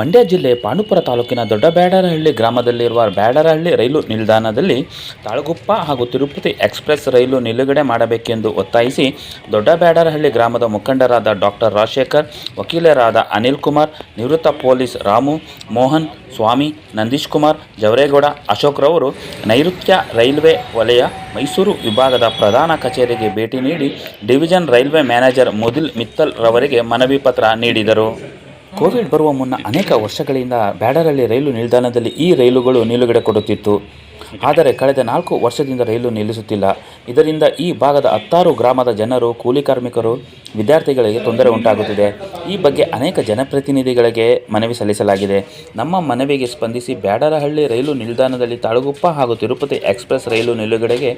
ಮಂಡ್ಯ ಜಿಲ್ಲೆ ಪಾಂಡುಪುರ ತಾಲೂಕಿನ ದೊಡ್ಡ ಬ್ಯಾಡರಹಳ್ಳಿ ಗ್ರಾಮದಲ್ಲಿರುವ ಬ್ಯಾಡರಹಳ್ಳಿ ರೈಲು ನಿಲ್ದಾಣದಲ್ಲಿ ತಾಳಗುಪ್ಪ ಹಾಗೂ ತಿರುಪತಿ ಎಕ್ಸ್ಪ್ರೆಸ್ ರೈಲು ನಿಲುಗಡೆ ಮಾಡಬೇಕೆಂದು ಒತ್ತಾಯಿಸಿ ದೊಡ್ಡ ಬ್ಯಾಡರಹಳ್ಳಿ ಗ್ರಾಮದ ಮುಖಂಡರಾದ ಡಾಕ್ಟರ್ ರಾಜಶೇಖರ್, ವಕೀಲರಾದ ಅನಿಲ್ ಕುಮಾರ್, ನಿವೃತ್ತ ಪೊಲೀಸ್ ರಾಮು, ಮೋಹನ್, ಸ್ವಾಮಿ, ನಂದೀಶ್ ಕುಮಾರ್, ಜವರೇಗೌಡ, ಅಶೋಕ್ ರವರು ನೈಋತ್ಯ ರೈಲ್ವೆ ವಲಯ ಮೈಸೂರು ವಿಭಾಗದ ಪ್ರಧಾನ ಕಚೇರಿಗೆ ಭೇಟಿ ನೀಡಿ division railway manager Mudil Mittal ರವರಿಗೆ ಮನವಿ ಪತ್ರ ನೀಡಿದರು. ಕೋವಿಡ್ ಬರುವ ಮುನ್ನ ಅನೇಕ ವರ್ಷಗಳಿಂದ ಬ್ಯಾಡರಹಳ್ಳಿ ರೈಲು ನಿಲ್ದಾಣದಲ್ಲಿ ಈ ರೈಲುಗಳು ನಿಲುಗಡೆ ಕೊಡುತ್ತಿತ್ತು. ಆದರೆ ಕಳೆದ ನಾಲ್ಕು ವರ್ಷದಿಂದ ರೈಲು ನಿಲ್ಲಿಸುತ್ತಿಲ್ಲ. ಇದರಿಂದ ಈ ಭಾಗದ ಹತ್ತಾರು ಗ್ರಾಮದ ಜನರು, ಕೂಲಿ ಕಾರ್ಮಿಕರು, ವಿದ್ಯಾರ್ಥಿಗಳಿಗೆ ತೊಂದರೆ ಉಂಟಾಗುತ್ತಿದೆ. ಈ ಬಗ್ಗೆ ಅನೇಕ ಜನಪ್ರತಿನಿಧಿಗಳಿಗೆ ಮನವಿ ಸಲ್ಲಿಸಲಾಗಿದೆ. ನಮ್ಮ ಮನವಿಗೆ ಸ್ಪಂದಿಸಿ ಬ್ಯಾಡರಹಳ್ಳಿ ರೈಲು ನಿಲ್ದಾಣದಲ್ಲಿ ತಾಳಗುಪ್ಪ ಹಾಗೂ ತಿರುಪತಿ ಎಕ್ಸ್ಪ್ರೆಸ್ ರೈಲು ನಿಲುಗಡೆಗೆ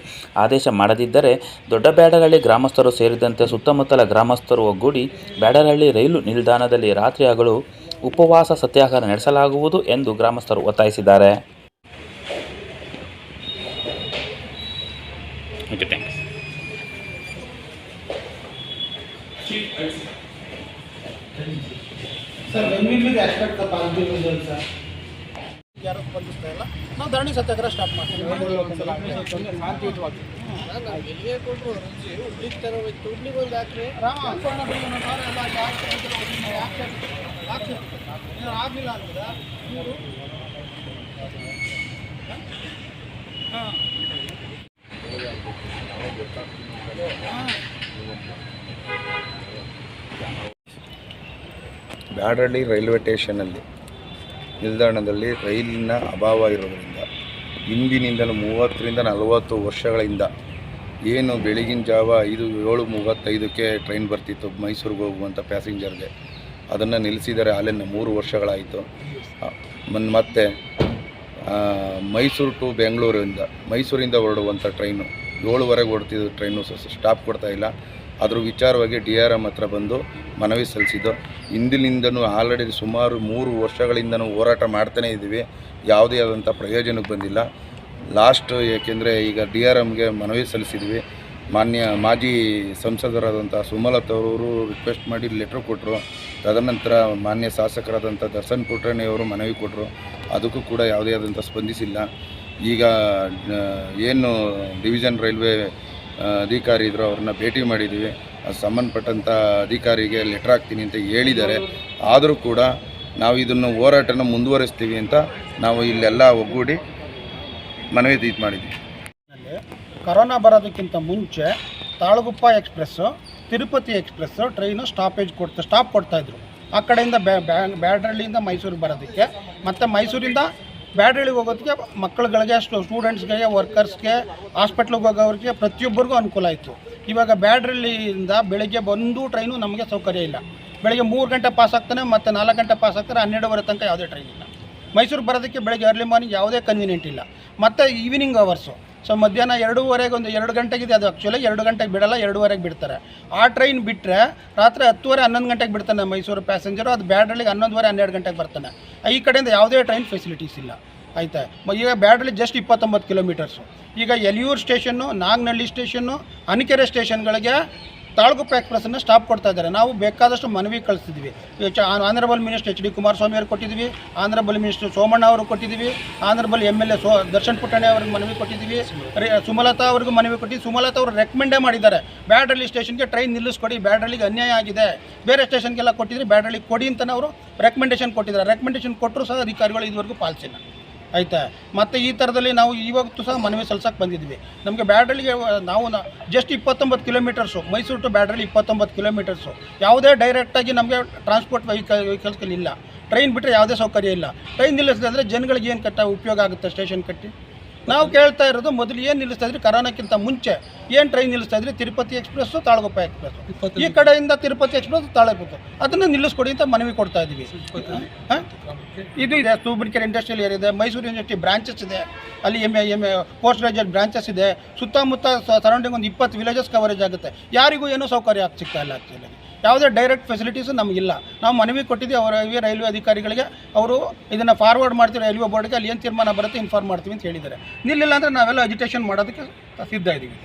ಆದೇಶ ಮಾಡದಿದ್ದರೆ ದೊಡ್ಡ ಬ್ಯಾಡರಹಳ್ಳಿ ಗ್ರಾಮಸ್ಥರು ಸೇರಿದಂತೆ ಸುತ್ತಮುತ್ತಲ ಗ್ರಾಮಸ್ಥರು ಒಗ್ಗೂಡಿ ಬ್ಯಾಡರಹಳ್ಳಿ ರೈಲು ನಿಲ್ದಾಣದಲ್ಲಿ ರಾತ್ರಿ ಹಗಲು ಉಪವಾಸ ಸತ್ಯಾಗ್ರಹ ನಡೆಸಲಾಗುವುದು ಎಂದು ಗ್ರಾಮಸ್ಥರು ಒತ್ತಾಯಿಸಿದ್ದಾರೆ. Okay thanks sir aspect of ಯಾರು ಇಲ್ಲ ನಾವು ಧರಣಿ ಸತ್ಯಾಗ್ರಹ ಸ್ಟಾರ್ಟ್ ಮಾಡ್ತೀವಿ. ಶಾಂತಿಯುತವಾಗಿ. ಎಲ್ಲಿಗೆ ಕೊಟ್ಟರು ರಜೆ. ಒಂದು ಹಾಕ್ರಿ ರಾಮ. ಅಂತದ ಇವರು ಹಾಂ. ಬ್ಯಾಡಹಳ್ಳಿ ರೈಲ್ವೆ ಸ್ಟೇಷನಲ್ಲಿ ನಿಲ್ದಾಣದಲ್ಲಿ ರೈಲಿನ ಅಭಾವ ಇರೋದರಿಂದ, ಇಂದಿನಿಂದಲೂ ಮೂವತ್ತರಿಂದ ನಲವತ್ತು ವರ್ಷಗಳಿಂದ ಏನು ಬೆಳಗಿನ ಜಾವ ಐದು, ಏಳು ಮೂವತ್ತೈದಕ್ಕೆ ಟ್ರೈನ್ ಬರ್ತಿತ್ತು ಮೈಸೂರಿಗೆ ಹೋಗುವಂಥ ಪ್ಯಾಸೆಂಜರ್ಗೆ. ಅದನ್ನು ನಿಲ್ಲಿಸಿದರೆ ಅಲ್ಲಿಂದ ಮೂರು ವರ್ಷಗಳಾಯಿತು. ಮತ್ತೆ ಮೈಸೂರು ಟು ಬೆಂಗಳೂರಿಂದ, ಮೈಸೂರಿಂದ ಹೊರಡುವಂಥ ಟ್ರೈನು, ಏಳುವರೆಗೆ ಹೊಡ್ತಿದ್ದು ಟ್ರೈನು ಸ್ಟಾಪ್ ಕೊಡ್ತಾ ಇಲ್ಲ. ಅದ್ರ ವಿಚಾರವಾಗಿ ಡಿ ಆರ್ ಎಂ ಹತ್ರ ಬಂದು ಮನವಿ ಸಲ್ಲಿಸಿದ್ದು. ಇಂದಿನಿಂದನೂ ಆಲ್ರೆಡಿ ಸುಮಾರು ಮೂರು ವರ್ಷಗಳಿಂದನೂ ಹೋರಾಟ ಮಾಡ್ತಾನೇ ಇದ್ದೀವಿ. ಯಾವುದೇ ಆದಂಥ ಪ್ರಯೋಜನಕ್ಕೆ ಬಂದಿಲ್ಲ. ಲಾಸ್ಟ್ ಏಕೆಂದರೆ ಈಗ ಡಿ ಆರ್ ಎಮ್ಗೆ ಮನವಿ ಸಲ್ಲಿಸಿದ್ವಿ. ಮಾನ್ಯ ಮಾಜಿ ಸಂಸದರಾದಂಥ ಸುಮಲತಾ ಅವರು ರಿಕ್ವೆಸ್ಟ್ ಮಾಡಿ ಲೆಟ್ರ್ ಕೊಟ್ಟರು ತದನಂತರ ಮಾನ್ಯ ಶಾಸಕರಾದಂಥ ದರ್ಶನ್ ಪುಟ್ರಣಿಯವರು ಮನವಿ ಕೊಟ್ಟರು ಅದಕ್ಕೂ ಕೂಡ ಯಾವುದೇ ಆದಂಥ ಸ್ಪಂದಿಸಿಲ್ಲ. ಈಗ ಏನು ಡಿವಿಷನ್ ರೈಲ್ವೆ ಅಧಿಕಾರಿ ಇದ್ರು, ಅವ್ರನ್ನ ಭೇಟಿ ಮಾಡಿದ್ದೀವಿ ಸಂಬಂಧಪಟ್ಟಂಥ ಅಧಿಕಾರಿಗೆ ಲೆಟ್ರ್ ಹಾಕ್ತೀನಿ ಅಂತ ಹೇಳಿದ್ದಾರೆ. ಆದರೂ ಕೂಡ ನಾವು ಇದನ್ನು ಹೋರಾಟನ ಮುಂದುವರಿಸ್ತೀವಿ ಅಂತ ನಾವು ಇಲ್ಲೆಲ್ಲ ಒಗ್ಗೂಡಿ ಮನವಿ ಇದು ಮಾಡಿದ್ವಿ. ಕರೋನಾ ಬರೋದಕ್ಕಿಂತ ಮುಂಚೆ Talaguppa express Tirupati express train stoppage ಕೊಡ್ತಾ, ಸ್ಟಾಪ್ ಕೊಡ್ತಾಯಿದ್ರು ಆ ಕಡೆಯಿಂದ ಬ್ಯಾಡ್ರಳ್ಳಿಯಿಂದ ಮೈಸೂರಿಗೆ ಬರೋದಕ್ಕೆ. ಮತ್ತು ಮೈಸೂರಿಂದ ಬ್ಯಾಡ್ರಳ್ಳಿಗೆ ಹೋಗೋದಕ್ಕೆ ಮಕ್ಕಳುಗಳಿಗೆ ಸ್ಟೂಡೆಂಟ್ಸ್ಗೆ ವರ್ಕರ್ಸ್ಗೆ ಹಾಸ್ಪಿಟ್ಲಿಗೆ ಹೋಗೋರಿಗೆ ಪ್ರತಿಯೊಬ್ಬರಿಗೂ ಅನುಕೂಲ ಆಯಿತು. ಇವಾಗ ಬ್ಯಾಡ್ರಳ್ಳಿಯಿಂದ ಬೆಳಗ್ಗೆ ಒಂದು ಟ್ರೈನು ನಮಗೆ ಸೌಕರ್ಯ ಇಲ್ಲ. ಬೆಳಗ್ಗೆ ಮೂರು ಗಂಟೆ ಪಾಸ್ ಆಗ್ತಾನೆ, ಮತ್ತು ನಾಲ್ಕು ಗಂಟೆ ಪಾಸ್ ಆಗ್ತಾರೆ, ಹನ್ನೆರಡುವರೆ ತನಕ ಯಾವುದೇ ಟ್ರೈನ್ ಇಲ್ಲ. ಮೈಸೂರು ಬರೋದಕ್ಕೆ ಬೆಳಗ್ಗೆ ಅರ್ಲಿ ಮಾರ್ನಿಂಗ್ ಯಾವುದೇ ಕನ್ವೀನಿಯೆಂಟ್ ಇಲ್ಲ. ಮತ್ತು ಈವ್ನಿಂಗ್ ಅವರ್ಸು ಸೊ ಮಧ್ಯಾಹ್ನ ಎರಡೂವರೆಗೆ ಒಂದು ಎರಡು ಗಂಟೆಗಿದೆ. ಅದು ಆ್ಯಕ್ಚುಲಿ ಎರಡು ಗಂಟೆಗೆ ಬಿಡಲ್ಲ, ಎರಡೂವರೆಗೆ ಬಿಡ್ತಾರೆ. ಆ ಟ್ರೈನ್ ಬಿಟ್ಟರೆ ರಾತ್ರಿ ಹತ್ತುವರೆ, ಹನ್ನೊಂದು ಗಂಟೆಗೆ ಬಿಡ್ತಾನೆ ಮೈಸೂರು ಪ್ಯಾಸೆಂಜರು ಅದು ಬ್ಯಾಡ್ರಳ್ಳಿಗೆ ಹನ್ನೊಂದುವರೆ, ಹನ್ನೆರಡು ಗಂಟೆಗೆ ಬರ್ತಾನೆ. ಈ ಕಡೆಯಿಂದ ಯಾವುದೇ ಟ್ರೈನ್ ಫೆಸಿಲಿಟೀಸ್ ಇಲ್ಲ. ಆಯಿತಾ? ಈಗ ಬ್ಯಾಡ್ರಲ್ಲಿ ಜಸ್ಟ್ ಇಪ್ಪತ್ತೊಂಬತ್ತು ಕಿಲೋಮೀಟರ್ಸು ಈಗ ಯಲಿಯೂರು ಸ್ಟೇಷನ್ನು ನಾಗನಹಳ್ಳಿ ಸ್ಟೇಷನ್ನು ಅನಿಕೆರೆ ಸ್ಟೇಷನ್ಗಳಿಗೆ ತಾಳ್ಗುಪ್ಪ ಎಕ್ಸ್ಪ್ರೆಸ್ಸನ್ನು ಸ್ಟಾಪ್ ಕೊಡ್ತಾ ಇದ್ದಾರೆ. ನಾವು ಬೇಕಾದಷ್ಟು ಮನವಿ ಕಳಿಸಿದ್ವಿ. Honourable minister H, D Kumaraswamy ಅವರು ಕೊಟ್ಟಿದ್ವಿ. ಆನರಬಲ್ ಮಿನಿಸ್ಟರ್ ಸೋಮಣ್ಣ ಅವರು ಕೊಟ್ಟಿದ್ವಿ. Honourable M L A so, Darshan Putani ಅವ್ರಿಗೆ ಮನವಿ ಕೊಟ್ಟಿದ್ವಿ. ರೇ- ಸುಮಲತಾ ಅವ್ರಿಗೂ ಮನವಿ ಕೊಟ್ಟಿದ್ವಿ. ಸುಮಲತಾ ಅವರು ರೆಕಮೆಂಡೇ ಮಾಡಿದ್ದಾರೆ. ಬ್ಯಾಡ್ರಳ್ಳಿ ಸ್ಟೇಷನ್ಗೆ ಟ್ರೈನ್ ನಿಲ್ಲಿಸ್ಕೊಡಿ. ಬ್ಯಾಡ್ರಳ್ಳಿಗೆ ಅನ್ಯಾಯ ಆಗಿದೆ. ಬೇರೆ ಸ್ಟೇಷನ್ಗೆಲ್ಲ ಕೊಟ್ಟಿದ್ರೆ. ಬ್ಯಾಡ್ರಳ್ಳಿಗೆ ಕೊಡಿ ಅಂತ ಅವರು ರೆಕಮೆಂಡೇಷನ್ ಕೊಟ್ಟಿದ್ದಾರೆ. ರೆಕಮೆಂಡೇಷನ್ ಕೊಟ್ಟರು ಸಹ ಅಧಿಕಾರಿಗಳು ಇದುವರೆಗೂ ಪಾಲಿಸಿಲ್ಲ. ಆಯಿತಾ? ಮತ್ತು ಈ ಥರದಲ್ಲಿ ನಾವು ಇವತ್ತು ಸಹ ಮನವಿ ಸಲ್ಸಕ್ಕೆ ಬಂದಿದ್ವಿ. ನಮಗೆ ಬ್ಯಾಡ್ರಲ್ಲಿಗೆ ನಾವು ಜಸ್ಟ್ ಇಪ್ಪತ್ತೊಂಬತ್ತು ಕಿಲೋಮೀಟರ್ಸು ಮೈಸೂರು ಟು ಬ್ಯಾಡ್ರಲ್ಲಿ ಇಪ್ಪತ್ತೊಂಬತ್ತು ಕಿಲೋಮೀಟರ್ಸು ಯಾವುದೇ ಡೈರೆಕ್ಟಾಗಿ ನಮಗೆ ಟ್ರಾನ್ಸ್ಪೋರ್ಟ್ ವೆಹಿಕಲ್ ವೆಹಿಕಲ್ಸ್ಗಳು ಇಲ್ಲ ಟ್ರೈನ್ ಬಿಟ್ಟರೆ ಯಾವುದೇ ಸೌಕರ್ಯ ಇಲ್ಲ. ಟ್ರೈನ್ ನಿಲ್ಲಿಸಿದ್ರೆ ಜನಗಳಿಗೆ ಏನು ಕಟ್ಟ ಉಪಯೋಗ ಆಗುತ್ತೆ ಸ್ಟೇಷನ್ ಕಟ್ಟಿ? ನಾವು ಕೇಳ್ತಾ ಇರೋದು ಮೊದಲು ಏನು ನಿಲ್ಲಿಸ್ತಾ ಇದ್ರಿ? ಕರೋನಾಕ್ಕಿಂತ ಮುಂಚೆ ಏನು ಟ್ರೈನ್ ನಿಲ್ಲಿಸ್ತಾ ಇದ್ರಿ? ತಿರುಪತಿ ಎಕ್ಸ್ಪ್ರೆಸ್ಸು ತಾಳಗುಪ್ಪ ಎಕ್ಸ್ಪ್ರೆಸ್ ಈ ಕಡೆಯಿಂದ ತಿರುಪತಿ ಎಕ್ಸ್ಪ್ರೆಸ್ ತಾಳಗುಪ್ಪ. ಅದನ್ನು ನಿಲ್ಲಿಸ್ಕೊಡಿ ಅಂತ ಮನವಿ ಕೊಡ್ತಾ ಇದ್ದೀವಿ ಇದು ಇದೆ ತೂಬನಕೆರೆ ಇಂಡಸ್ಟ್ರಿಯಲ್ ಏರಿಯಾ ಇದೆ ಮೈಸೂರು ಯೂನಿವರ್ಸಿಟಿ ಬ್ರಾಂಚಸ್ ಇದೆ. ಅಲ್ಲಿ M A M A post graduate branches ಇದೆ. ಸುತ್ತಮುತ್ತ ಸರೌಂಡಿಂಗ್ ಒಂದು ಇಪ್ಪತ್ತು ವಿಲೇಜಸ್ ಕವರೇಜ್ ಆಗುತ್ತೆ. ಯಾರಿಗೂ ಏನೂ ಸೌಕರ್ಯ ಆಗ್ ಸಿಗ್ತಾ ಇಲ್ಲ ಆ್ಯಕ್ಚುಲಿ ಯಾವುದೇ ಡೈರೆಕ್ಟ್ ಫೆಸಿಲಿಟೀಸು ನಮಗಿಲ್ಲ. ನಾವು ಮನವಿ ಕೊಟ್ಟಿದ್ದೀವಿ ಅವರ ರೈಲ್ವೆ ಅಧಿಕಾರಿಗಳಿಗೆ. ಅವರು ಇದನ್ನು ಫಾರ್ವರ್ಡ್ ಮಾಡ್ತೀವಿ, ರೈಲ್ವೆ ಬೋರ್ಡ್ಗೆ ಅಲ್ಲಿ ಏನು ತೀರ್ಮಾನ ಬರುತ್ತೆ ಇನ್ಫಾರ್ಮ್ ಮಾಡ್ತೀವಿ ಅಂತ ಹೇಳಿದ್ದಾರೆ. ನಿಲ್ಲಿಲ್ಲ ಅಂದರೆ ನಾವೆಲ್ಲ ಅಜಿಟೇಷನ್ ಮಾಡೋದಕ್ಕೆ ಸಿದ್ಧ ಇದ್ದೀವಿ